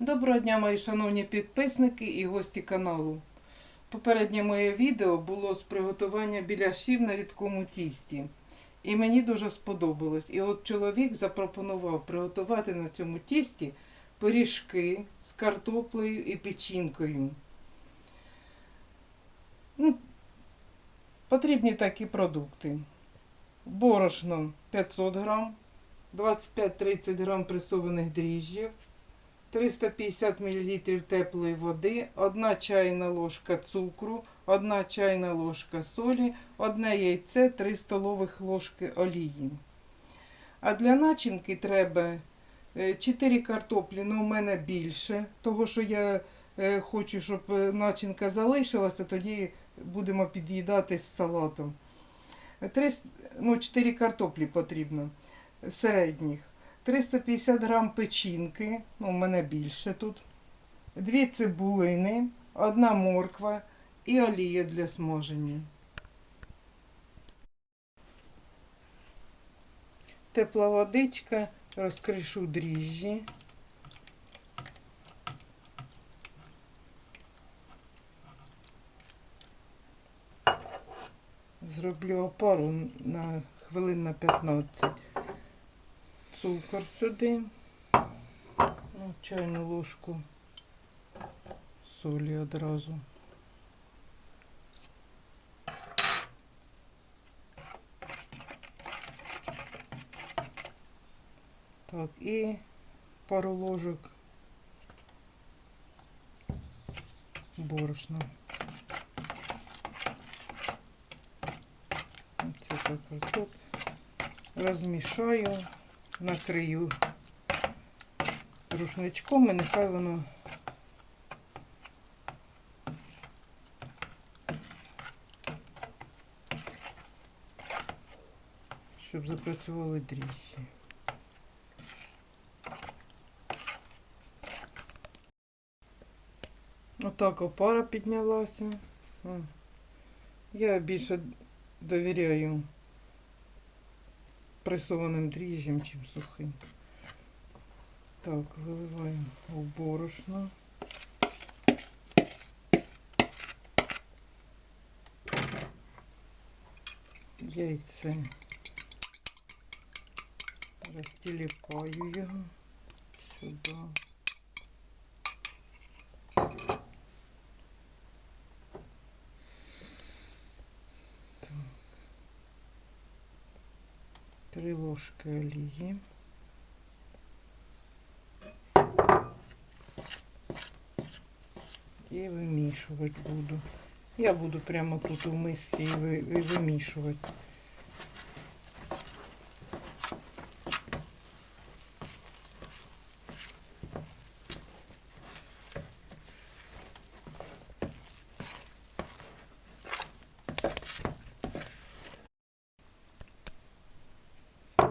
Доброго дня, мої шановні підписники і гості каналу. Попереднє моє відео було з приготування біляшів на рідкому тісті. І мені дуже сподобалось. І от чоловік запропонував приготувати на цьому тісті пиріжки з картоплею і печінкою. Ну, потрібні такі продукти. Борошно 500 грам, 25-30 грам пресованих дріжджів, 350 мл теплої води, 1 чайна ложка цукру, 1 чайна ложка солі, 1 яйце, 3 столових ложки олії. А для начинки треба 4 картоплі, але у мене більше, того що я е, хочу, щоб е, начинка залишилася, тоді будемо під'їдати з салатом. 3, ну, 4 картоплі потрібно середніх. 350 грам печінки, ну, у мене більше тут. Дві цибулини, одна морква і олія для смаження. Тепла водичка, розкришу дріжджі. Зроблю опару на хвилин на 15. Цукор сюди. Ну, чайну ложку солі одразу. Так, і пару ложок борошна. Це так картоп. Розмішаю, накрию рушничком і нехай воно щоб запрацювали дріжджі. Отак опара піднялася. Я більше довіряю пресованим дріжджем, чим сухим. Так, виливаємо в борошно. Яйце. Розтіліпаю його сюди. 2 ложки и вымешивать буду. Я буду прямо тут в мисці і вимішувати.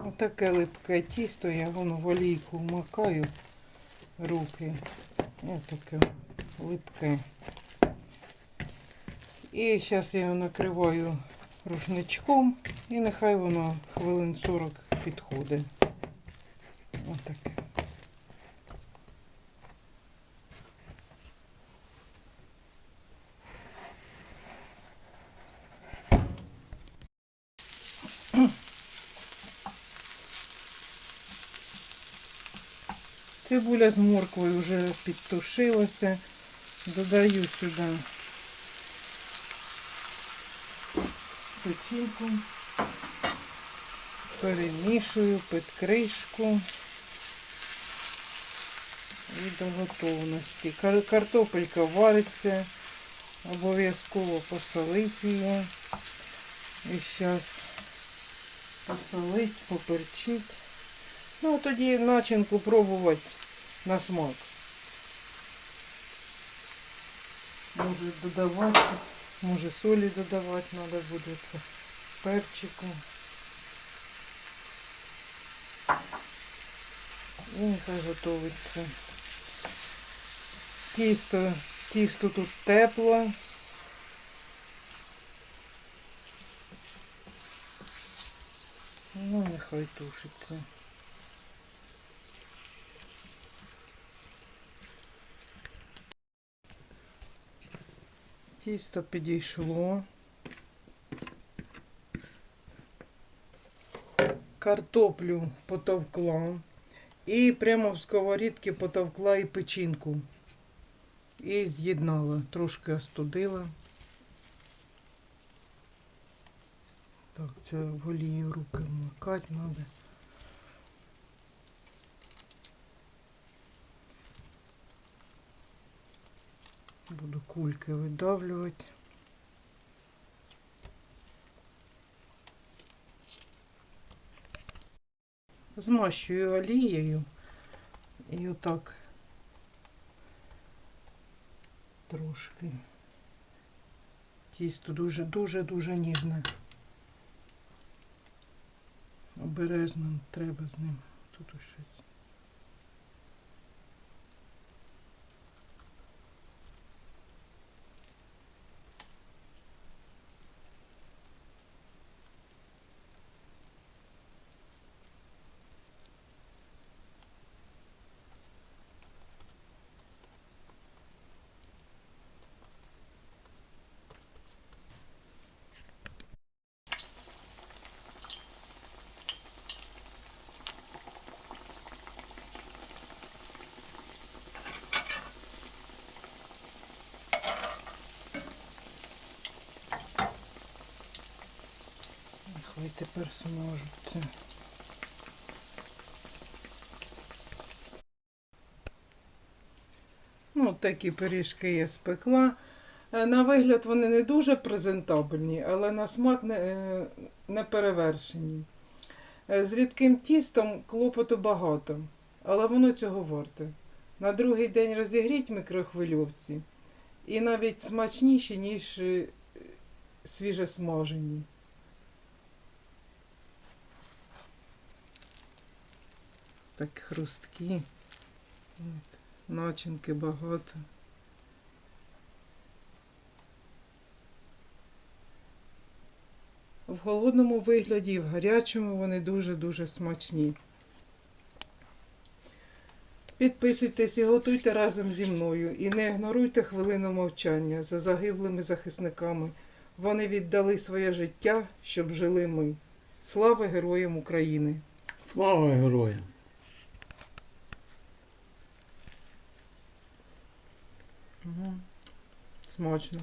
Отаке липке тісто, я воно в олійку вмакаю руки. Отаке липке. І зараз я його накриваю рушничком і нехай воно хвилин 40 підходить. Отаке. Цибуля з морквою вже підтушилася. Додаю сюди печінку, перемішую під кришку і до готовності. Картопелька вариться, обов'язково посолить її. І зараз посолить, поперчить. Ну, а тоді начинку пробувати на смак. Може додавати, може солі додавати треба буде це перчику. І нехай готовиться. Тісто, тісто тут тепло. Ну, нехай тушиться. Тісто підійшло. Картоплю потовкла. І прямо в сковорідці потовкла і печінку. І з'єднала, трошки остудила. Так, це в олію руки вмикати треба. Кульки видавлювати. Змащую олією і отак трошки. Тісто дуже-дуже-дуже ніжне. Обережно треба з ним тут щось. Нехай тепер смажуться. Ну, такі пиріжки я спекла. Е, На вигляд вони не дуже презентабельні, але на смак не, е, не перевершені. Е, З рідким тістом клопоту багато, але воно цього варте. На другий день розігріть мікрохвильовці і навіть смачніші, ніж е, Так хрусткі. От. Начинки багато. В холодному вигляді і в гарячому вони дуже-дуже смачні. Підписуйтесь і готуйте разом зі мною і не ігноруйте хвилину мовчання за загиблими захисниками. Вони віддали своє життя, щоб жили ми. Слава героям України! Слава героям! Смачно.